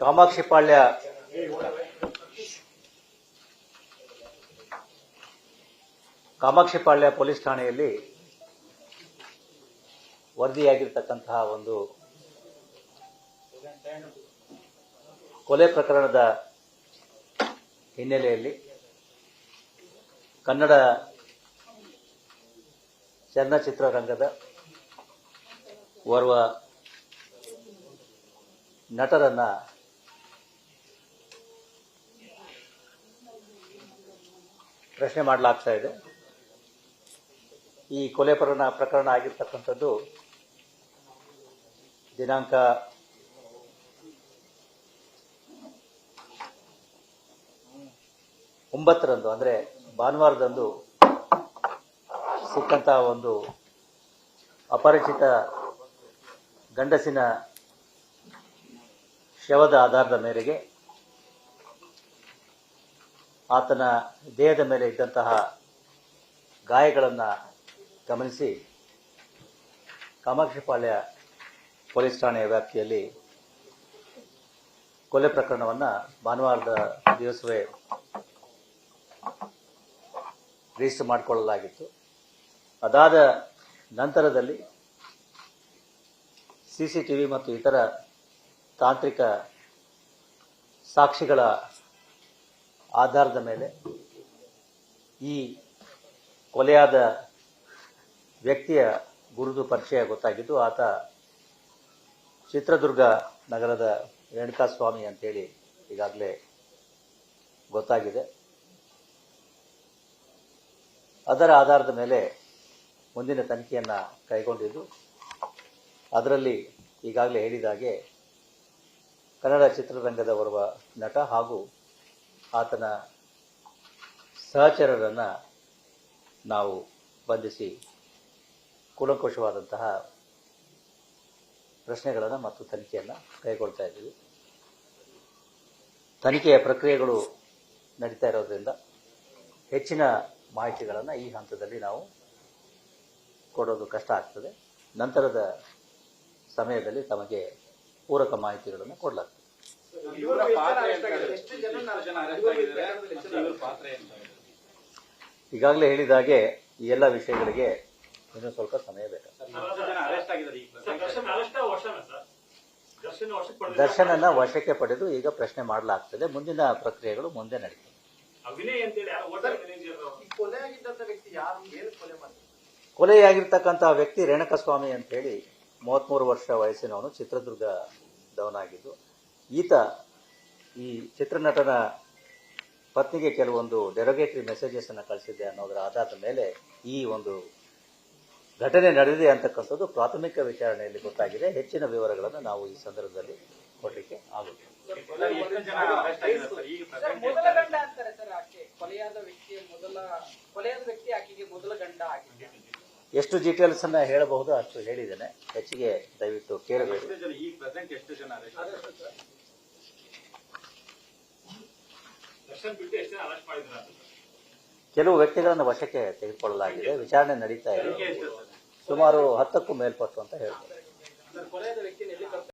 Kamakshipalya Kamakshipalya police ಠಾಣೆಯಲ್ಲಿ ವರದಿಯಾಗಿರ್ತಕ್ಕಂತಹ ಒಂದು ಕೊಲೆ ಪ್ರಕರಣದ ಹಿನ್ನೆಲೆಯಲ್ಲಿ ಕನ್ನಡ ಚಲನಚಿತ್ರರಂಗದ ಓರ್ವ ನಟರನ್ನ ಪ್ರಶ್ನೆ ಮಾಡಲಾಗ್ತಾ ಇದೆ. ಈ ಕೊಲೆ ಪ್ರಕರಣ ಪ್ರಕರಣ ಆಗಿರ್ತಕ್ಕಂಥದ್ದು ದಿನಾಂಕ ಒಂಬತ್ತರಂದು, ಅಂದರೆ ಭಾನುವಾರದಂದು ಸಿಕ್ಕಂತಹ ಒಂದು ಅಪರಿಚಿತ ಗಂಡಸಿನ ಶವದ ಆಧಾರದ ಮೇರೆಗೆ ಆತನ ದೇಹದ ಮೇಲೆ ಇದ್ದಂತಹ ಗಾಯಗಳನ್ನು ಗಮನಿಸಿ ಕಾಮಾಕ್ಷಿಪಾಳ್ಯ ಪೊಲೀಸ್ ಠಾಣೆಯ ವ್ಯಾಪ್ತಿಯಲ್ಲಿ ಕೊಲೆ ಪ್ರಕರಣವನ್ನು ಭಾನುವಾರದ ದಿವಸವೇ ರಿಜಿಸ್ಟರ್ ಮಾಡಿಕೊಳ್ಳಲಾಗಿತ್ತು. ಅದಾದ ನಂತರದಲ್ಲಿ ಸಿಸಿಟಿವಿ ಮತ್ತು ಇತರ ತಾಂತ್ರಿಕ ಸಾಕ್ಷಿಗಳ ಆಧಾರದ ಮೇಲೆ ಈ ಕೊಲೆಯಾದ ವ್ಯಕ್ತಿಯ ಗುರುದು ಪರಿಚಯ ಗೊತ್ತಾಗಿದ್ದು ಆತ ಚಿತ್ರದುರ್ಗ ನಗರದ ರೇಣುಕಾಸ್ವಾಮಿ ಅಂತೇಳಿ ಈಗಾಗಲೇ ಗೊತ್ತಾಗಿದೆ. ಅದರ ಆಧಾರದ ಮೇಲೆ ಮುಂದಿನ ತನಿಖೆಯನ್ನು ಕೈಗೊಂಡಿದ್ದು ಅದರಲ್ಲಿ ಈಗಾಗಲೇ ಹೇಳಿದ ಹಾಗೆ ಕನ್ನಡ ಚಿತ್ರರಂಗದ ಓರ್ವ ನಟ ಹಾಗೂ ಆತನ ಸಹಚರರನ್ನು ನಾವು ಬಂಧಿಸಿ ಕೂಲಂಕುಷವಾದಂತಹ ಪ್ರಶ್ನೆಗಳನ್ನು ಮತ್ತು ತನಿಖೆಯನ್ನು ಕೈಗೊಳ್ತಾ ಇದ್ದೀವಿ. ತನಿಖೆಯ ಪ್ರಕ್ರಿಯೆಗಳು ನಡೀತಾ ಇರೋದ್ರಿಂದ ಹೆಚ್ಚಿನ ಮಾಹಿತಿಗಳನ್ನು ಈ ಹಂತದಲ್ಲಿ ನಾವು ಕೊಡೋದು ಕಷ್ಟ ಆಗ್ತದೆ. ನಂತರದ ಸಮಯದಲ್ಲಿ ತಮಗೆ ಪೂರಕ ಮಾಹಿತಿಗಳನ್ನು ಕೊಡಲಾಗ್ತದೆ. ಇವರ ಪಾತ್ರ ಎಷ್ಟು ಜನ ಅರೆಸ್ಟ್ ಆಗಿದ್ದಾರೆ. ಮತ್ತೆ ಪಾತ್ರ ಎಂತ ಈಗಾಗಲೇ ಹೇಳಿದ ಹಾಗೆ ಈ ಎಲ್ಲ ವಿಷಯಗಳಿಗೆ ಇನ್ನೂ ಸ್ವಲ್ಪ ಸಮಯ ಬೇಕು. ಎಷ್ಟು ಜನ ಅರೆಸ್ಟ್ ಆಗಿದ್ದಾರೆ ಸರ್, ದರ್ಶನ್ ಅರೆಸ್ಟ್ ವಶನ ಸರ್? ದರ್ಶನ್ ವಶಕ್ಕೆ ಪಡೆದ ದರ್ಶನನ್ನ ವಶಕ್ಕೆ ಪಡೆದು ಈಗ ಪ್ರಶ್ನೆ ಮಾಡಲಾಗ್ತದೆ. ಮುಂದಿನ ಪ್ರಕ್ರಿಯೆಗಳು ಮುಂದೆ ನಡೆಯುತ್ತೆ ಅಭಿನಯ್ ಅಂತೇಳಿ ಯಾರು ಹೋಟೆಲ್ ಮ್ಯಾನೇಜರ್ ಈ ಕೊಲೆ ಆಗಿದ್ದಂತ ವ್ಯಕ್ತಿ ಯಾರು? ಏನು ಕೊಲೆ ಮಾಡಿದ್ರು? ಕೊಲೆಯಾಗಿರ್ತಕ್ಕಂತಹ ವ್ಯಕ್ತಿ ರೇಣುಕಸ್ವಾಮಿ ಅಂತ ಹೇಳಿ ಮೂವತ್ಮೂರು ವರ್ಷ ವಯಸ್ಸಿನವನು ಚಿತ್ರದುರ್ಗದವನಾಗಿದ್ದು ಈತ ಈ ಚಿತ್ರನಟನ ಪತ್ನಿಗೆ ಕೆಲವೊಂದು ಡೆರೋಗೇಟರಿ ಮೆಸೇಜಸ್ ಅನ್ನು ಕಳಿಸಿದ್ದೆ ಅನ್ನೋದರ ಆಧಾರದ ಮೇಲೆ ಈ ಒಂದು ಘಟನೆ ನಡೆದಿದೆ ಅಂತಕ್ಕಂಥದ್ದು ಪ್ರಾಥಮಿಕ ವಿಚಾರಣೆಯಲ್ಲಿ ಗೊತ್ತಾಗಿದೆ. ಹೆಚ್ಚಿನ ವಿವರಗಳನ್ನು ನಾವು ಈ ಸಂದರ್ಭದಲ್ಲಿ ಕೊಡಲಿಕ್ಕೆ ಆಗುತ್ತೆ. ಎಷ್ಟು ಜನ ಅರೆಸ್ಟ್ ಆಗಿದ್ದಾರೆ ಸರ್ ಈಗ ಸರ್ present ಮೊದಲ ಗಂಡ ಅಂತಾರೆ ಸರ್ ಆಕೆ. ಕೊಲೆಯಾದ ವ್ಯಕ್ತಿಯ ಮೊದಲ ಕೊಲೆಯಾದ ವ್ಯಕ್ತಿ ಆಕೆಗೆ ಮೊದಲ ಗಂಡ ಆಗಿದೆ. ಎಷ್ಟು ಡೀಟೇಲ್ಸ್ ಅನ್ನ ಹೇಳಬಹುದು ಅಷ್ಟು ಹೇಳಿದ್ದೇನೆ. ಹೆಚ್ಚಿಗೆ ದಯವಿಟ್ಟು ಕೇಳಬೇಡಿ ಎಷ್ಟು ಜನ ಈಗ ಪ್ರೆಸೆಂಟ್ ಎಷ್ಟು ಜನ ಅರೆಸ್ಟ್ ದರ್ಶನ್ ಬಿಟ್ಟು ಎಷ್ಟು ಜನ ಅರೆಸ್ಟ್ ಮಾಡಿದ್ರ ಅಂತ ಕೆಲವು ವ್ಯಕ್ತಿಗಳನ್ನು ವಶಕ್ಕೆ ತೆಗೆದುಕೊಳ್ಳಲಾಗಿದೆ ವಿಚಾರಣೆ ನಡೀತಾ ಇದೆ. ಸುಮಾರು ಹತ್ತಕ್ಕೂ ಮೇಲ್ಪಟ್ಟು ಅಂತ ಹೇಳ್ಬೋದು